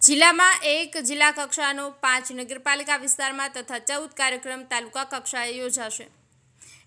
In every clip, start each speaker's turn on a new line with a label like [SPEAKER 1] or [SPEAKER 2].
[SPEAKER 1] જિલ્લામાં એક જિલ્લા કક્ષાનો પાંચ નગરપાલિકા વિસ્તારમાં તથા ચૌદ કાર્યક્રમ તાલુકા કક્ષાએ યોજાશે.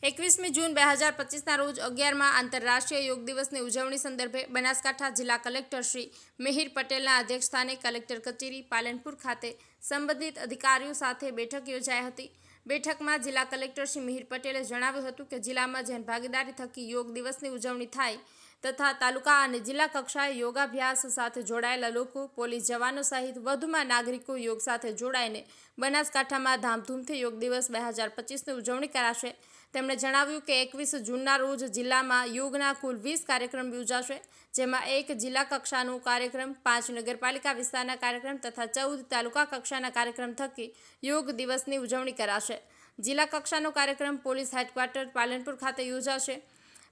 [SPEAKER 1] એકવીસમી જૂન બે હજાર પચીસના રોજ અગિયારમાં આંતરરાષ્ટ્રીય યોગ દિવસની ઉજવણી સંદર્ભે બનાસકાંઠા જિલ્લા કલેક્ટર શ્રી મિહિર પટેલના અધ્યક્ષસ્થાને કલેક્ટર કચેરી પાલનપુર ખાતે સંબંધિત અધિકારીઓ સાથે બેઠક યોજાઈ હતી. બેઠકમાં જિલ્લા કલેક્ટર શ્રી મિહિર પટેલે જણાવ્યું હતું કે જિલ્લામાં જન ભાગીદારી થકી યોગ દિવસની ઉજવણી થાય તથા તાલુકા અને જિલ્લા કક્ષાએ યોગાભ્યાસ સાથે જોડાયેલા લોકો, પોલીસ જવાનો સહિત વધુમાં નાગરિકો યોગ સાથે જોડાઈને બનાસકાંઠામાં ધામધૂમથી યોગ દિવસ બે હજાર પચીસની ઉજવણી કરાશે. તેમણે જણાવ્યું કે એકવીસ જૂનના રોજ જિલ્લામાં યોગના કુલ વીસ કાર્યક્રમ યોજાશે, જેમાં એક જિલ્લા કક્ષાનો કાર્યક્રમ, પાંચ નગરપાલિકા વિસ્તારના કાર્યક્રમ તથા ચૌદ તાલુકા કક્ષાના કાર્યક્રમ થકી યોગ દિવસની ઉજવણી કરાશે. જિલ્લા કક્ષાનો કાર્યક્રમ પોલીસ હેડક્વાર્ટર પાલનપુર ખાતે યોજાશે.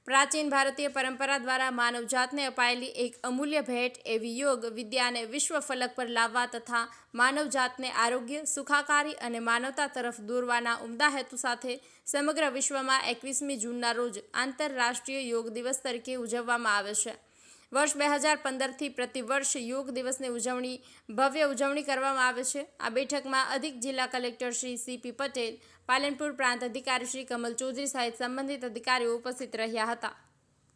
[SPEAKER 1] પ્રાચીન ભારતીય પરંપરા દ્વારા માનવજાતને અપાયેલી એક અમૂલ્ય ભેટ એવી યોગ વિદ્યાને વિશ્વ ફલક પર લાવવા તથા માનવજાતને આરોગ્ય, સુખાકારી અને માનવતા તરફ દોરવાના ઉમદા હેતુ સાથે સમગ્ર વિશ્વમાં એકવીસમી જૂનના રોજ આંતરરાષ્ટ્રીય યોગ દિવસ તરીકે ઉજવવામાં આવે છે. વર્ષ બે હજાર પંદરથી પ્રતિવર્ષ યોગ દિવસની ઉજવણી, ભવ્ય ઉજવણી કરવામાં આવે છે. આ બેઠકમાં અધિક જિલ્લા collector Shri C P Patel, Palanpur પ્રાંત અધિકારી શ્રી કમલ ચૌધરી સહિત સંબંધિત અધિકારીઓ ઉપસ્થિત રહ્યા હતા.